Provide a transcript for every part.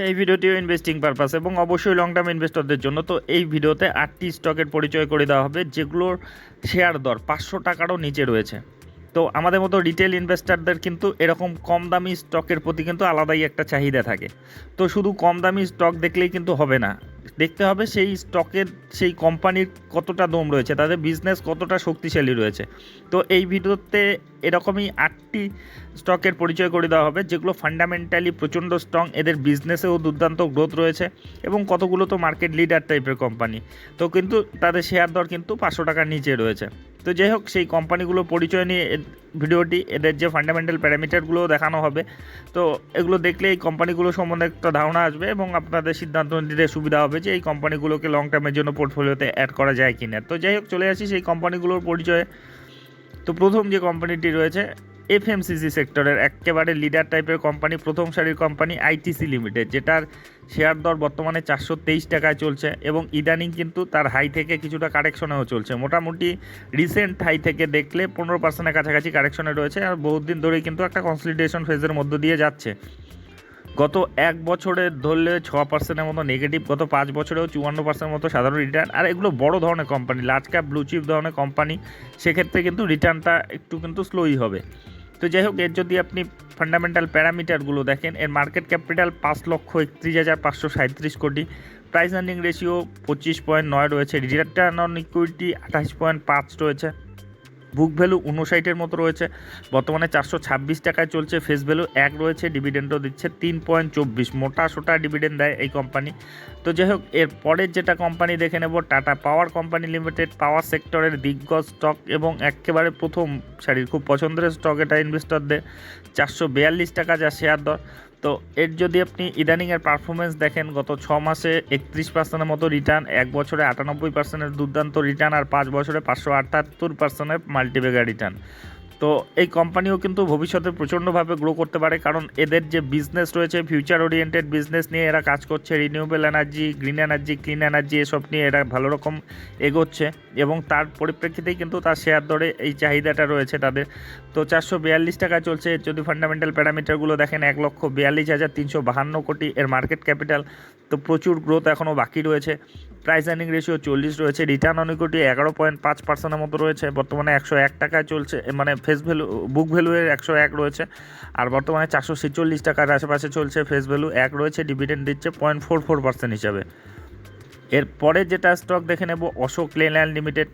আচ্ছা এই ভিডিওটিও investing purpose এবং অবশ্যই লং টার্ম ইনভেস্টরদের জন্য। তো এই ভিডিওতে আটটি স্টকের পরিচয় করে দেওয়া হবে, যেগুলোর শেয়ার দর পাঁচশো টাকারও নিচে রয়েছে। তো আমাদের মতো রিটেল ইনভেস্টারদের কিন্তু এরকম কম দামি স্টকের প্রতি কিন্তু আলাদাই একটা চাহিদা থাকে। তো শুধু কম দামি স্টক দেখলেই কিন্তু হবে না। দেখতে হবে সেই স্টকের, সেই কোম্পানির কতটা দম রয়েছে, তাদের বিজনেস কতটা শক্তিশালী রয়েছে। তো এই ভিডিওতে এরকমই আটটি স্টকের পরিচয় করে দেওয়া হবে, যেগুলো ফান্ডামেন্টালি প্রচণ্ড স্ট্রং এদের বিজনেসেও দুর্দান্ত গ্রোথ রয়েছে এবং কতগুলো তো মার্কেট লিডার টাইপের কোম্পানি তো কিন্তু তাদের শেয়ার দর কিন্তু পাঁচশো টাকার নিচে রয়েছে। তো যাই হোক, সেই কোম্পানিগুলো পরিচয় নিয়ে ভিডিওটি, এদের যে ফান্ডামেন্টাল প্যারামিটারগুলো দেখানো হবে। তো এগুলো দেখলে এই কোম্পানিগুলো সম্বন্ধে একটা ধারণা আসবে এবং আপনাদের সিদ্ধান্ত নিতে সুবিধা হবে যে এই কোম্পানিগুলোকে লং টার্মের জন্য পোর্টফোলিওতে অ্যাড করা যায় কি না তো যাই হোক, চলে আসি সেই কোম্পানিগুলোর পরিচয়ে। তো প্রথম যে কোম্পানিটি রয়েছে এফএমসিসি সেক্টরের একেবারে লিডার টাইপের কোম্পানি, প্রথম সারির কোম্পানি আইটিসি লিমিটেড, যেটার শেয়ার দর বর্তমানে চারশো তেইশ টাকায় চলছে এবং ইদানিং কিন্তু তার হাই থেকে কিছুটা কারেকশনেও চলছে। মোটামুটি রিসেন্ট হাই থেকে দেখলে পনেরো পার্সেন্টের কাছাকাছি কারেকশনে রয়েছে আর বহুত দিন ধরেই কিন্তু একটা কনসলিডেশন ফেজের মধ্য দিয়ে যাচ্ছে। গত এক বছরে ধরলে ছ পার্সেন্টের মতো নেগেটিভ গত পাঁচ বছরেও চুয়ান্ন পার্সেন্টের মতো সাধারণ রিটার্ন আর এগুলো বড় ধরনের company large cap blue chip ধরনের কোম্পানি সেক্ষেত্রে কিন্তু রিটার্নটা একটু কিন্তু স্লোই হবে। তো যাই হোক, এর যদি আপনি ফান্ডামেন্টাল প্যারামিটারগুলো দেখেন, এর মার্কেট ক্যাপিটাল পাঁচ লক্ষ একত্রিশ হাজার পাঁচশো সাঁত্রিশ কোটি। প্রাইস আর্নিং রেশিও পঁচিশ পয়েন্ট নয় রয়েছে। রিটার্ন অন ইকুইটি আঠাশ পয়েন্ট পাঁচ রয়েছে। বুক ভ্যালু উনষাটের মতো রয়েছে। বর্তমানে চারশো ছাব্বিশ টাকায় চলছে ফেস ভ্যালু এক রয়েছে ডিভিডেন্ডও দিচ্ছে তিন পয়েন্ট চব্বিশ। মোটা সোটা ডিভিডেন্ড দেয় এই কোম্পানি তো যাই হোক, এর পরের যেটা কোম্পানি দেখে নেব Tata power company limited power সেক্টরের দিগ্গজ স্টক এবং একেবারে প্রথম সারির, খুব পছন্দের স্টক এটা ইনভেস্টরদের চারশো বিয়াল্লিশ টাকা যা শেয়ার দর। তো এর যদি আপনি ইদানিংয়ের পারফরমেন্স দেখেন, গত ছ মাসে একত্রিশ পার্সেন্টের মতো রিটার্ন এক বছরে আটানব্বই পার্সেন্টের দুর্দান্ত রিটার্ন আর পাঁচ বছরে পাঁচশো আটাত্তর পার্সেন্টের মাল্টিবেগার রিটার্ন তো এই কোম্পানিও কিন্তু ভবিষ্যতে প্রচণ্ডভাবে গ্রো করতে পারে, কারণ এদের যে বিজনেস রয়েছে ফিউচার ওরিয়েন্টেড বিজনেস নিয়ে এরা কাজ করছে renewable energy green energy clean energy এসব নিয়ে এরা ভালো রকম এগোচ্ছে এবং তার পরিপ্রেক্ষিতেই কিন্তু তার শেয়ার দরে এই চাহিদাটা রয়েছে তাদের। তো চারশো বিয়াল্লিশ টাকা চলছে যদি ফান্ডামেন্টাল প্যারামিটারগুলো দেখেন, এক লক্ষ বিয়াল্লিশ হাজার তিনশো বাহান্ন কোটি এর মার্কেট ক্যাপিটাল তো প্রচুর গ্রোথ এখনও বাকি রয়েছে। প্রাইস আর্নিং রেশিও চল্লিশ রয়েছে রিটার্ন অন ইকুইটি এগারো পয়েন্ট পাঁচ পার্সেন্টের মতো রয়েছে, বর্তমানে একশো এক টাকায় চলছে মানে ফেস ভ্যালু বুক ভ্যালুয়ের একশো এক রয়েছে, আর বর্তমানে চারশো ছেচল্লিশ টাকার আশেপাশে চলছে ফেস ভ্যালু এক রয়েছে ডিভিডেন্ড দিচ্ছে পয়েন্ট ফোর ফোর পার্সেন্ট হিসাবে। এরপরে যেটা স্টক দেখে নেব, অশোক লেল্যান্ড লিমিটেড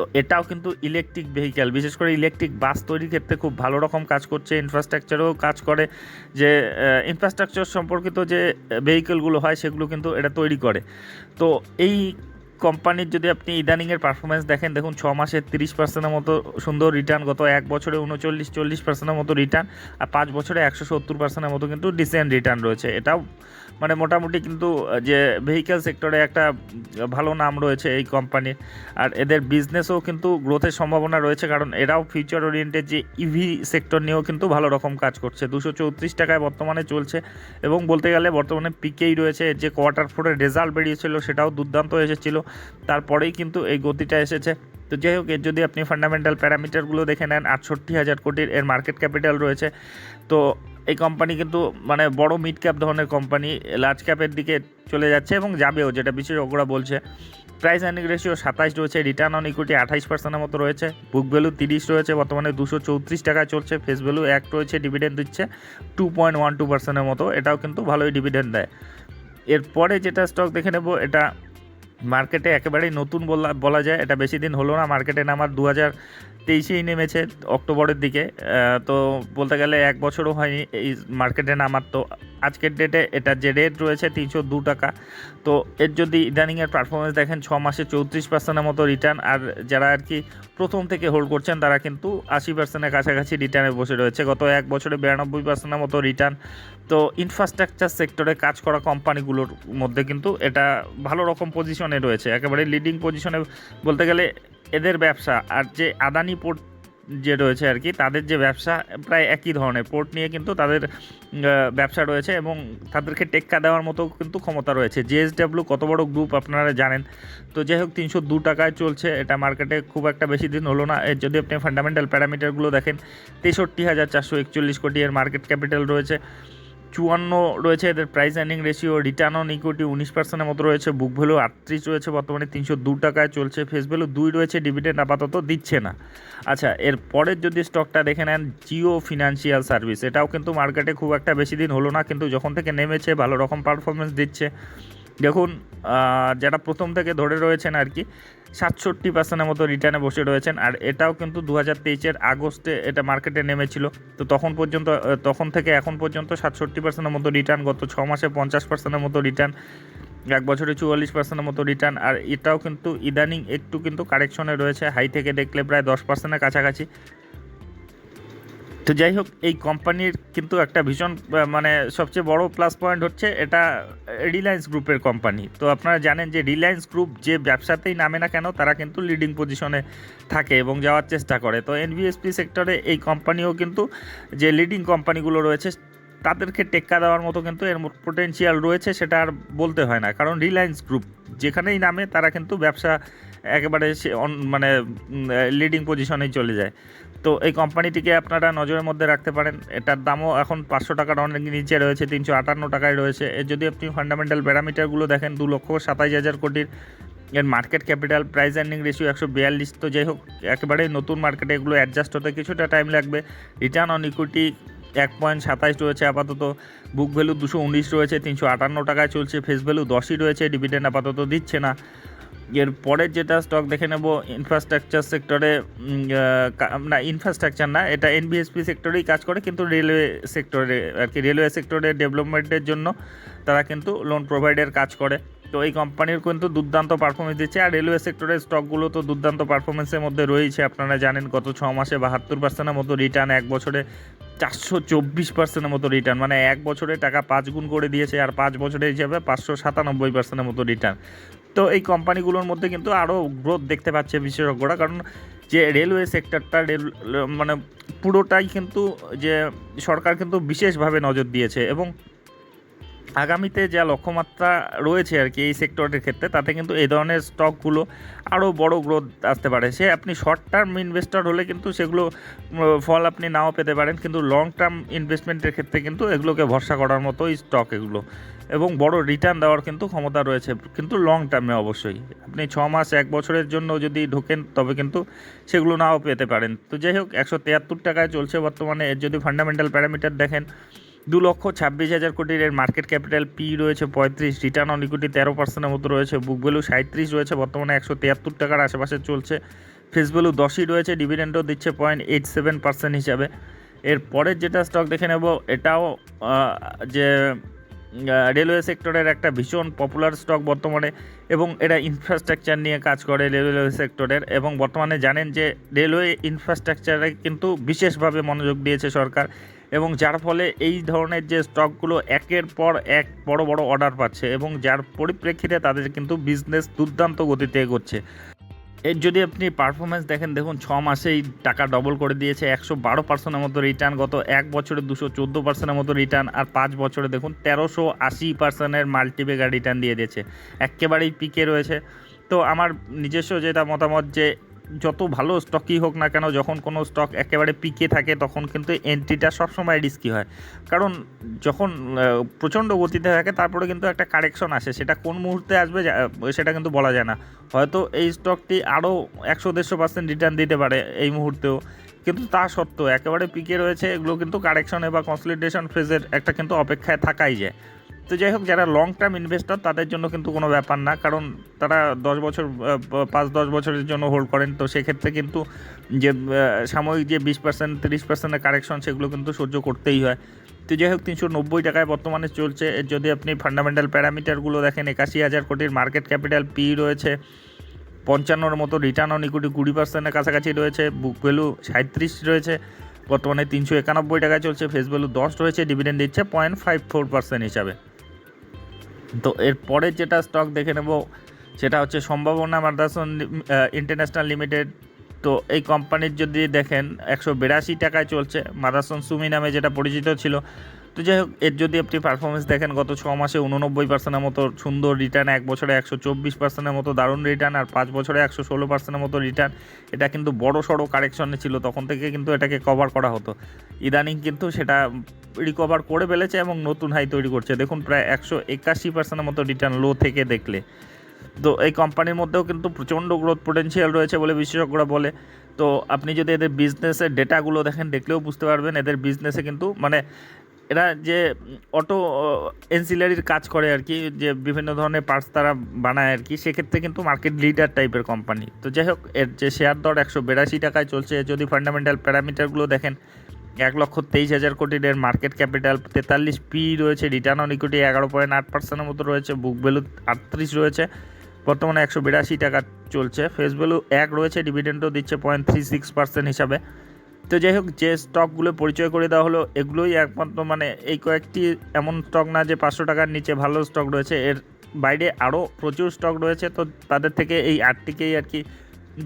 তো এটাও কিন্তু ইলেকট্রিক ভেহিক্যাল বিশেষ করে ইলেকট্রিক বাস তৈরির ক্ষেত্রে খুব ভালো রকম কাজ করছে ইনফ্রাস্ট্রাকচারেও কাজ করে যে ইনফ্রাস্ট্রাকচার সম্পর্কিত যে ভেহিকেলগুলো হয় সেগুলো কিন্তু এটা তৈরি করে। তো এই কোম্পানির যদি আপনি ইদানিংয়ের পারফরমেন্স দেখেন, দেখুন ছ মাসে তিরিশ পার্সেন্টের মতো সুন্দর রিটার্ন গত এক বছরে উনচল্লিশ, চল্লিশ পার্সেন্টের মতো রিটার্ন আর পাঁচ বছরে একশো সত্তর পার্সেন্টের মতো কিন্তু ডিসেন্ট রিটার্ন রয়েছে। এটাও মানে মোটামুটি কিন্তু যে ভেহিক্যাল সেক্টরে একটা ভালো নাম রয়েছে এই কোম্পানির আর এদের বিজনেসও কিন্তু গ্রোথের সম্ভাবনা রয়েছে, কারণ এরাও ফিউচার ওরিয়েন্টেড যে ইভি সেক্টর নিয়েও কিন্তু ভালো রকম কাজ করছে। দুশো চৌত্রিশ টাকায় বর্তমানে চলছে এবং বলতে গেলে বর্তমানে পিকেই রয়েছে, যে কোয়ার্টার ফোরের রেজাল্ট বেরিয়েছিল সেটাও দুর্দান্ত এসেছিল। তারপরেই কিন্তু এই গতিটা এসেছে। তো যাই হোক, এর যদি আপনি ফান্ডামেন্টাল প্যারামিটারগুলো দেখে নেন, আটষট্টি হাজার কোটির এর মার্কেট ক্যাপিটাল রয়েছে। তো এই কোম্পানি কিন্তু মানে বড় মিড ক্যাপ ধরনের কোম্পানি লার্জ ক্যাপের দিকে চলে যাচ্ছে এবং যাবেও, যেটা বিশেষজ্ঞরা বলছে। প্রাইস আর্নিং রেশিও সাতাশ রয়েছে রিটার্ন অন ইকুইটি আঠাইশ পার্সেন্টের মতো রয়েছে বুক ভ্যালু তিরিশ রয়েছে, বর্তমানে দুশো চৌত্রিশ টাকায় চলছে ফেস ভ্যালু এক রয়েছে ডিভিডেন্ড দিচ্ছে টু পয়েন্ট ওয়ান টু পার্সেন্টের মতো, এটাও কিন্তু ভালোই ডিভিডেন্ড দেয়। এরপরে যেটা স্টক দেখে নেব, এটা মার্কেটে একেবারেই নতুন বলা বলা যায়। এটা বেশি দিন হলো না। মার্কেটে নামার দু হাজার তেইশেই নেমেছে অক্টোবরের দিকে। তো বলতে গেলে এক বছরও হয়নি এই মার্কেটে নামার। তো আজকের ডেটে এটা যে রেট রয়েছে তিনশো দু টাকা। তো এর যদি ইদানিংয়ের পারফরমেন্স দেখেন, ছ মাসে চৌত্রিশ পার্সেন্টের মতো রিটার্ন আর যারা আর কি প্রথম থেকে হোল্ড করছেন, তারা কিন্তু আশি পার্সেন্টের কাছাকাছি রিটার্নে বসে রয়েছে। গত এক বছরে বিরানব্বই পার্সেন্টের মতো রিটার্ন তো ইনফ্রাস্ট্রাকচার সেক্টরে কাজ করা কোম্পানিগুলোর মধ্যে কিন্তু এটা ভালো রকম পজিশনে রয়েছে। একেবারে লিডিং পজিশনে বলতে গেলে এদের ব্যবসা আর যে আদানি পোর্ট যে রয়েছে আর কি, তাদের যে ব্যবসা প্রায় একই ধরনের। পোর্ট নিয়ে কিন্তু তাদের ব্যবসা রয়েছে এবং তাদেরকে টেক্কা দেওয়ার মতো কিন্তু ক্ষমতা রয়েছে। জিএসডাব্লিউ কত বড় গ্রুপ আপনারা জানেন। তো যাই হোক, তিনশো দু টাকায় চলছে। এটা মার্কেটে খুব একটা বেশি দিন হলো না। যদি আপনি ফান্ডামেন্টাল প্যারামিটারগুলো দেখেন, তেষট্টি হাজার চারশো একচল্লিশ কোটি এর মার্কেট ক্যাপিটাল রয়েছে। চুয়ান্ন রয়েছে, এদের price earning ratio return on equity উনিশ পার্সেন্টের মতো রয়েছে বুক ভ্যালু আটত্রিশ রয়েছে, বর্তমানে তিনশো দু টাকায় চলছে ফেস ভ্যালু দুই রয়েছে ডিভিডেন্ড আপাতত দিচ্ছে না। আচ্ছা এর পরের যদি স্টকটা দেখে নেন জিও ফিনান্সিয়াল সার্ভিস এটাও কিন্তু মার্কেটে খুব একটা বেশি দিন হলো না, কিন্তু যখন থেকে নেমেছে, ভালো রকম পারফরমেন্স দিচ্ছে। দেখুন যারা প্রথম থেকে ধরে রয়েছেন আর কি সাতষট্টি পার্সেন্টের মতো রিটার্নে বসে রয়েছেন। আর এটাও কিন্তু দু হাজার তেইশের আগস্টে এটা মার্কেটে নেমেছিল। তো তখন পর্যন্ত তখন থেকে এখন পর্যন্ত সাতষট্টি পার্সেন্টের মতো রিটার্ন গত ছ মাসে পঞ্চাশ পার্সেন্টের মতো রিটার্ন এক বছরে চুয়াল্লিশ পার্সেন্টের মতো রিটার্ন আর এটাও কিন্তু ইদানিং একটু কিন্তু কারেকশনে রয়েছে। হাই থেকে দেখলে প্রায় দশ পার্সেন্টের কাছাকাছি। তো যাই হোক, এই কোম্পানির কিন্তু একটা ভীষণ মানে সবচেয়ে বড় প্লাস পয়েন্ট হচ্ছে এটা রিলায়েন্স গ্রুপের কোম্পানি। তো আপনারা জানেন যে রিলায়েন্স গ্রুপ যে ব্যবসাতেই নামে না কেন, তারা কিন্তু লিডিং পজিশনে থাকে এবং যাওয়ার চেষ্টা করে। তো এনভিএসপি সেক্টরে এই কোম্পানিও কিন্তু যে লিডিং কোম্পানিগুলো রয়েছে, তাদেরকে টেক্কা দেওয়ার মতো কিন্তু এর পোটেনশিয়াল রয়েছে, সেটা আর বলতে হয় না। কারণ রিলায়েন্স গ্রুপ যেখানেই নামে, তারা কিন্তু ব্যবসা একেবারে মানে লিডিং পজিশনেই চলে যায়। তো এই কোম্পানিটিকে আপনারা নজরের মধ্যে রাখতে পারেন। এটার দামও এখন পাঁচশো টাকার অনেক নিচে রয়েছে, তিনশো আটান্ন টাকায় রয়েছে। এর যদি আপনি ফান্ডামেন্টাল প্যারামিটারগুলো দেখেন, দু লক্ষ সাতাইশ হাজার কোটির এর market capital price earning ratio একশো বিয়াল্লিশ। তো যাই হোক একেবারেই নতুন মার্কেটে এগুলো অ্যাডজাস্ট হতে কিছুটা টাইম লাগবে। রিটার্ন অন ইকুইটি এক পয়েন্ট সাতাইশ রয়েছে আপাতত। বুক ভ্যালু দুশো উনিশ রয়েছে, তিনশো আটান্ন টাকায় চলছে। ফেস ভ্যালু দশই রয়েছে ডিভিডেন্ড আপাতত দিচ্ছে না। এর পরের যেটা স্টক দেখে নেব ইনফ্রাস্ট্রাকচার সেক্টরে না ইনফ্রাস্ট্রাকচার না, এটা এনবিএসপি সেক্টরেই কাজ করে, কিন্তু রেলওয়ে সেক্টরে আর কি রেলওয়ে সেক্টরের ডেভেলপমেন্টের জন্য তারা কিন্তু লোন প্রোভাইডের কাজ করে। তো এই কোম্পানির কিন্তু দুর্দান্ত পারফরমেন্স দিচ্ছে, আর রেলওয়ে সেক্টরের স্টকগুলো তো দুর্দান্ত পারফরমেন্সের মধ্যে রয়েছে, আপনারা জানেন গত ছ মাসে বাহাত্তর পার্সেন্টের মতো রিটার্ন এক বছরে চারশো চব্বিশ পার্সেন্টের মতো রিটার্ন মানে এক বছরে টাকা পাঁচ গুণ করে দিয়েছে, আর পাঁচ বছরে হিসাবে পাঁচশো সাতানব্বই পার্সেন্টের মতো রিটার্ন তো এই কোম্পানিগুলোর মধ্যে কিন্তু আরও গ্রোথ দেখতে পাচ্ছে বিশেষজ্ঞরা। কারণ যে রেলওয়ে সেক্টরটা রেল মানে পুরোটাই কিন্তু যে সরকার কিন্তু বিশেষভাবে নজর দিয়েছে এবং আগামীতে যা লক্ষ্যমাত্রা রয়েছে আর কি এই সেক্টরের ক্ষেত্রে, তাতে কিন্তু এই ধরনের স্টকগুলো আরও বড় গ্রোথ আসতে পারে। সে আপনি শর্ট টার্ম ইনভেস্টর হলে কিন্তু সেগুলো ফল আপনি নাও পেতে পারেন, কিন্তু লং টার্ম ইনভেস্টমেন্টের ক্ষেত্রে কিন্তু এগুলোকে ভরসা করার মতোই স্টক এগুলো। এবং বড় রিটার্ন দেওয়ার কিন্তু ক্ষমতা রয়েছে, কিন্তু লং টার্মে অবশ্যই। আপনি ছ মাস, এক বছরের জন্য যদি ঢোকেন, তবে কিন্তু সেগুলো নাও পেতে পারেন। তো যাই হোক, একশো তিয়াত্তর টাকায় চলছে বর্তমানে। এর যদি ফান্ডামেন্টাল প্যারামিটার দেখেন, দু লক্ষ ছাব্বিশ হাজার কোটির এর মার্কেট ক্যাপিটাল পি রয়েছে পঁয়ত্রিশ রিটার্ন অন ইকুইটি তেরো পার্সেন্টের মতো রয়েছে বুক ভ্যালু সাঁত্রিশ রয়েছে, বর্তমানে একশো তিয়াত্তর টাকার আশেপাশে চলছে। ফেস ভ্যালু দশই রয়েছে ডিভিডেন্ডও দিচ্ছে পয়েন্ট এইট সেভেন পার্সেন্ট হিসাবে। এর পরের যেটা স্টক দেখে নেব, এটাও যে রেলওয়ে সেক্টরের একটা ভীষণ পপুলার স্টক বর্তমানে এবং এরা ইনফ্রাস্ট্রাকচার নিয়ে কাজ করে রেলওয়ে সেক্টরের এবং বর্তমানে জানেন যে রেলওয়ে ইনফ্রাস্ট্রাকচারে কিন্তু বিশেষভাবে মনোযোগ দিয়েছে সরকার এবং যার ফলে এই ধরনের যে স্টকগুলো একের পর এক বড় বড় অর্ডার পাচ্ছে এবং যার পরিপ্রেক্ষিতে তাদের কিন্তু বিজনেস দুর্দান্ত গতিতে এগোচ্ছে। এর যদি আপনি পারফরমেন্স দেখেন, দেখুন, ছ মাসেই টাকা ডবল করে দিয়েছে, একশো বারো পার্সেন্টের মতো রিটার্ন গত এক বছরে দুশো চোদ্দ পার্সেন্টের মতো রিটার্ন আর পাঁচ বছরে দেখুন, তেরোশো আশি পার্সেন্টের মাল্টিপেগা রিটার্ন দিয়ে দিয়েছে। একেবারেই পিকে রয়েছে। তো আমার নিজস্ব যেটা মতামত যে যত ভালো স্টকই হোক না কেন, যখন কোনো স্টক একেবারে পিকে থাকে, তখন কিন্তু এন্ট্রিটা সবসময় রিস্কি হয়। কারণ যখন প্রচণ্ড গতিতে থাকে, তারপরে কিন্তু একটা কারেকশন আসে। সেটা কোন মুহূর্তে আসবে সেটা কিন্তু বলা যায় না। হয়তো এই স্টকটি আরও একশো, দেড়শো পার্সেন্ট রিটার্ন দিতে পারে এই মুহূর্তেও। কিন্তু তা সত্ত্বেও, একেবারে পিকে রয়েছে, এগুলো কিন্তু কারেকশনে বা কনসলিডেশন ফেজের একটা কিন্তু অপেক্ষায় থাকাই যায়। তো যাই হোক, যারা লং টার্ম ইনভেস্টর তাদের জন্য কিন্তু কোনো ব্যাপার না। কারণ তারা দশ বছর পাঁচ দশ বছরের জন্য হোল্ড করেন। তো সেক্ষেত্রে কিন্তু যে সাময়িক যে বিশ পার্সেন্ট তিরিশ পার্সেন্টের কারেকশন সেগুলো কিন্তু সহ্য করতেই হয়। তো যাই হোক, তিনশো নব্বই টাকায় বর্তমানে চলছে। যদি আপনি ফান্ডামেন্টাল প্যারামিটারগুলো দেখেন, একাশি হাজার কোটির মার্কেট ক্যাপিটাল পি রয়েছে। পঞ্চান্নর মতো রিটার্ন অন ইকুইটি কুড়ি পার্সেন্টের কাছাকাছি রয়েছে। বুক ভ্যালু সাঁত্রিশ রয়েছে। বর্তমানে তিনশো একানব্বই টাকায় চলছে। ফেস ভ্যালু দশ রয়েছে। ডিভিডেন্ড দিচ্ছে পয়েন্ট ফাইভ ফোর পার্সেন্ট হিসাবে। তো এর পরের যেটা স্টক দেখে নেব, সেটা হচ্ছে সম্ভাবনা মাদাসন ইন্টারন্যাশনাল লিমিটেড তো এই কোম্পানির যদি দেখেন, একশো বিরাশি টাকায় চলছে। মাদাসন সুমি নামে যেটা পরিচিত ছিল। তো যাই হোক, এর যদি আপনি পারফরমেন্স দেখেন, গত ছ মাসে উননব্বই পার্সেন্টের মতো সুন্দর রিটার্ন এক বছরে একশো চব্বিশ পার্সেন্টের মতো দারুণ রিটার্ন আর পাঁচ বছরে একশো ষোলো পার্সেন্টের মতো রিটার্ন এটা কিন্তু বড় সড়ো কারেকশনে ছিল, তখন থেকে কিন্তু এটাকে কভার করা হতো। ইদানিং কিন্তু সেটা রিকভার করে ফেলেছে এবং নতুন হাই তৈরি করছে। দেখুন, প্রায় একশো একাশি পার্সেন্টের মতো রিটার্ন লো থেকে দেখলে। তো এই কোম্পানির মধ্যেও কিন্তু প্রচণ্ড গ্রোথ পোটেনশিয়াল রয়েছে বলে বিশেষজ্ঞরা বলে। তো আপনি যদি এদের বিজনেসের ডেটাগুলো দেখেন, দেখলেও বুঝতে পারবেন এদের বিজনেসে কিন্তু মানে এরা যে অটো এনসিলারির কাজ করে আর কি, যে বিভিন্ন ধরনের পার্টস তারা বানায় আর কি, সেক্ষেত্রে কিন্তু মার্কেট লিডার টাইপের কোম্পানি তো যাই হোক, এর যে শেয়ার দর একশো বিরাশি টাকায় চলছে। যদি ফান্ডামেন্টাল প্যারামিটারগুলো দেখেন এক লক্ষ তেইশ হাজার কোটির এর মার্কেট ক্যাপিটাল তেতাল্লিশ পি রয়েছে রিটার্ন অন ইকুইটি এগারো পয়েন্ট আট পার্সেন্টের মতো রয়েছে বুক ভ্যালু আটত্রিশ রয়েছে, বর্তমানে একশো বিরাশি টাকা চলছে ফেস ভ্যালু এক রয়েছে ডিভিডেন্ডও দিচ্ছে পয়েন্ট থ্রি সিক্স পার্সেন্ট হিসাবে। তো যাই হোক, যে স্টকগুলো পরিচয় করে দেওয়া হলো, এগুলোই একমাত্র মানে এই কয়েকটি এমন স্টক না যে পাঁচশো টাকার নিচে ভালো স্টক রয়েছে, এর বাইরে আরও প্রচুর স্টক রয়েছে, তো তাদের থেকে এই আটটিকেই আর কি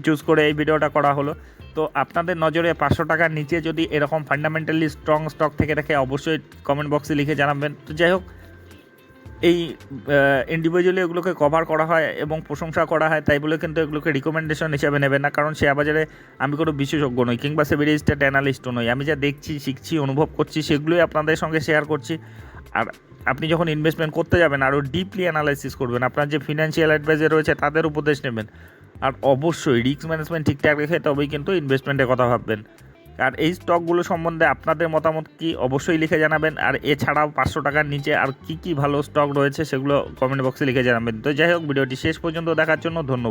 চুজ করে এই ভিডিওটা করা হলো। তো আপনাদের নজরে পাঁচশো টাকার নিচে যদি এরকম ফান্ডামেন্টালি স্ট্রং স্টক থেকে থাকে অবশ্যই কমেন্ট বক্সে লিখে জানাবেন। তো যাই হোক, এই ইন্ডিভিজুয়ালি এগুলোকে কভার করা হয় এবং প্রশংসা করা হয়, তাই বলে কিন্তু এগুলোকে রিকমেন্ডেশন হিসাবে নেবেন না। কারণ শেয়ার বাজারে আমি কোনো বিশেষজ্ঞ নই, কিংবা সেভি রেজিস্টার্ড অ্যানালিস্টও নই। আমি যা দেখছি, শিখছি, অনুভব করছি, সেগুলোই আপনাদের সঙ্গে শেয়ার করছি। আর আপনি যখন ইনভেস্টমেন্ট করতে যাবেন, আরও ডিপলি অ্যানালাইসিস করবেন। আপনার যে ফিনান্সিয়াল অ্যাডভাইজার রয়েছে, তাদের উপদেশ নেবেন। আর অবশ্যই রিস্ক ম্যানেজমেন্ট ঠিকঠাক রেখে তবেই কিন্তু ইনভেস্টমেন্টের কথা ভাববেন। আর এই স্টকগুলো সম্বন্ধে আপনাদের মতামত কি অবশ্যই লিখে জানাবেন। আর এছাড়াও পাঁচশো টাকার নিচে আর কি কি ভালো স্টক রয়েছে সেগুলো কমেন্ট বক্সে লিখে জানাবেন। তো যাই হোক, ভিডিওটি শেষ পর্যন্ত দেখার জন্য ধন্যবাদ।